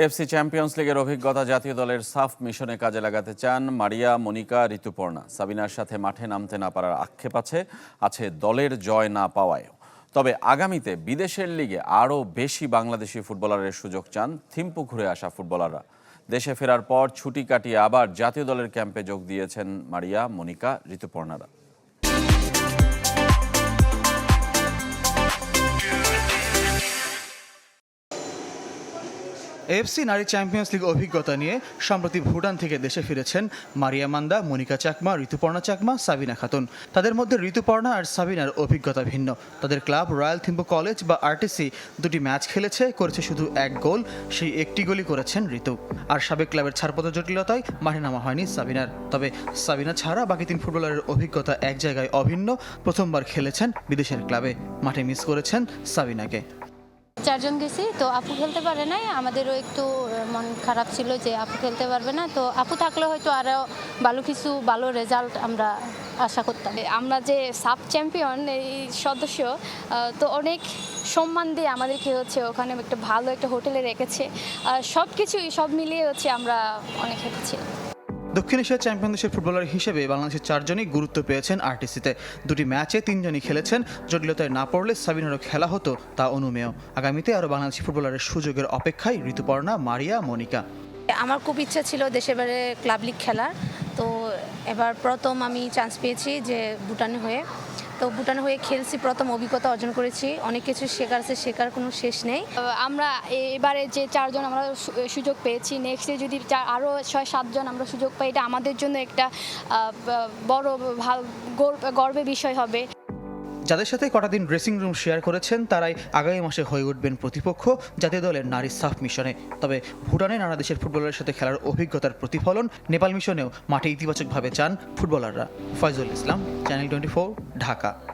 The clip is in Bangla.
এএফসি চ্যাম্পিয়ন্স লিগের অভিজ্ঞতা জাতীয় দলের সাফ মিশনে কাজে লাগাতে চান মারিয়া, মনিকা, ঋতুপর্ণা। সাবিনার সাথে মাঠে নামতে না পারার আক্ষেপ আছে আছে দলের জয় না পাওয়ায় তবে আগামীতে বিদেশের লিগে আরও বেশি বাংলাদেশি ফুটবলারের সুযোগ চান থিম্পু ঘুরে আসা ফুটবলাররা। দেশে ফেরার পর ছুটি কাটিয়ে আবার জাতীয় দলের ক্যাম্পে যোগ দিয়েছেন মারিয়া, মনিকা, ঋতুপর্ণারা। এফসি নারী চ্যাম্পিয়ন্স লিগ অভিজ্ঞতা নিয়ে সম্প্রতি ভুটান থেকে দেশে ফিরেছেন মারিয়া মান্দা, মনিকা চাকমা, ঋতুপর্ণা চাকমা, সাবিনা খাতুন। তাদের মধ্যে ঋতুপর্ণা আর সাবিনার অভিজ্ঞতা ভিন্ন। তাদের ক্লাব, রয়্যাল থিম্পো কলেজ বা আরটিসি দুটি ম্যাচ খেলেছে, করেছে শুধু এক গোল, সেই একটি গোলই করেছেন ঋতু। আর সাবেক ক্লাবের ছাড়পত্র জটিলতায় মাঠে নামা হয়নি সাবিনার। তবে সাবিনা ছাড়া বাকি তিন ফুটবলারের অভিজ্ঞতা এক জায়গায় অভিন্ন, প্রথমবার খেলেছেন বিদেশের ক্লাবে। মাঠে মিস করেছেন সাবিনাকে। চারজন গেছি। তো আপু খেলতে পারে নাই। আমাদেরও একটু মন খারাপ ছিল যে আপু খেলতে পারবে না। তো আপু থাকলে হয়তো আরও ভালো কিছু, ভালো রেজাল্ট আমরা আশা করতাম। আমরা যে সাব চ্যাম্পিয়ন এই সদস্য তো অনেক সম্মান দিয়ে আমাদেরকে হচ্ছে ওখানে একটা ভালো একটা হোটেলে রেখেছে। সব কিছুই সব মিলিয়ে হচ্ছে আমরা অনেক হেঁটেছি দক্ষিণ এশিয়া চ্যাম্পিয়ন দেশের ফুটবলার হিসেবে বাংলাদেশের চারজনই গুরুত্ব পেয়েছেন আরটিসিতে। দুটি ম্যাচে তিনজনই খেলেছেন। জটিলতায় না পড়লে সাবিনারও খেলা হতো তা অনুমেয়। আগামীতে আরও বাংলাদেশি ফুটবলারের সুযোগের অপেক্ষায় ঋতুপর্ণা, মারিয়া, মনিকা। আমার খুব ইচ্ছা ছিল দেশের বাইরে ক্লাব লিগ খেলার। তো এবার প্রথম আমি চান্স পেয়েছি যে ভুটানে হয়ে। তো ভুটান হয়ে খেলছি, প্রথম অভিজ্ঞতা অর্জন করেছি। অনেক কিছু শেখার আছে, শেখার কোনো শেষ নেই। আমরা এবারে যে চারজন আমরা সুযোগ পেয়েছি নেক্সটে যদি চা- আরও ছয়, সাতজন আমরা সুযোগ পাই, এটা আমাদের জন্য একটা বড় গর্বের বিষয় হবে। যাদের সাথে কটা দিন ড্রেসিং রুম শেয়ার করেছেন, তারাই আগামী মাসে হয়ে উঠবেন প্রতিপক্ষ জাতীয় দলের নারী সাফ মিশনে। তবে ভুটানে নানা দেশের ফুটবলারের সাথে খেলার অভিজ্ঞতার প্রতিফলন নেপাল মিশনেও মাঠে ইতিবাচকভাবে চান ফুটবলাররা। Faizul Islam channel twenty Dhaka.